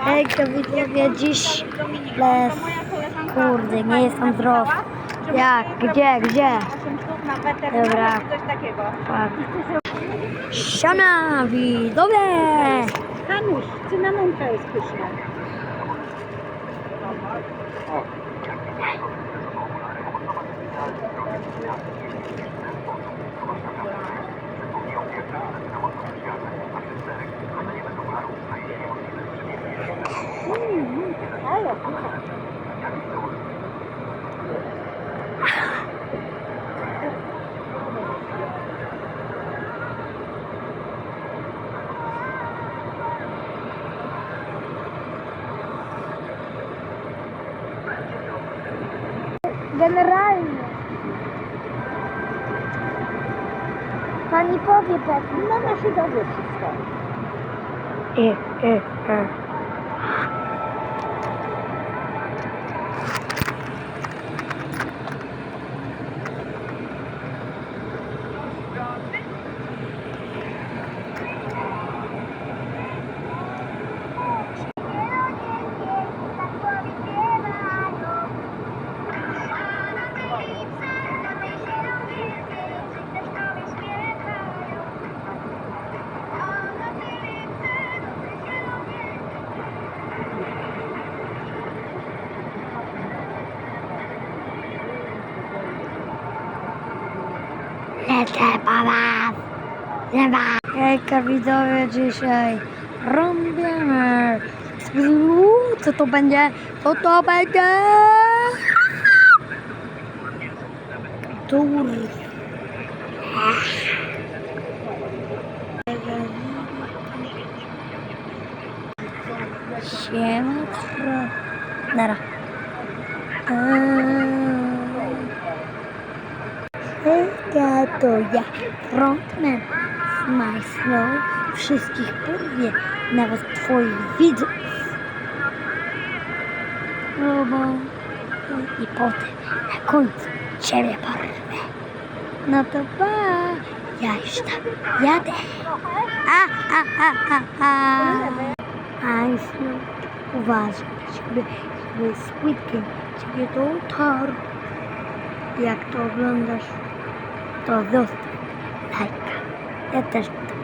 Hejka widzowie, dziś les. Kurde, nie jestem zdrow. Jak? Gdzie? Gdzie? Dobra. Siana widzowie! Hanuś, cynamonka jest pyszna. Generalnie. Pani powie pewnie. mama się dowie wszystko. E, e, e. Lecę po was. Ma. Hejka widzowie dzisiaj. Rąbiemy. Co to będzie? Co to będzie? Tur. Siema. Nara. Eee. Hejka, to ja, frontman My Slow, wszystkich porwie, nawet twoich widzów. No i potem na końcu ciebie porwę. No to pa, ja już tam jadę. A, a, a, a, a. Slow, uważaj siebie, żeby Squid Game ciebie dotarł. Jak to oglądasz, to zostaw lajka. Ja też to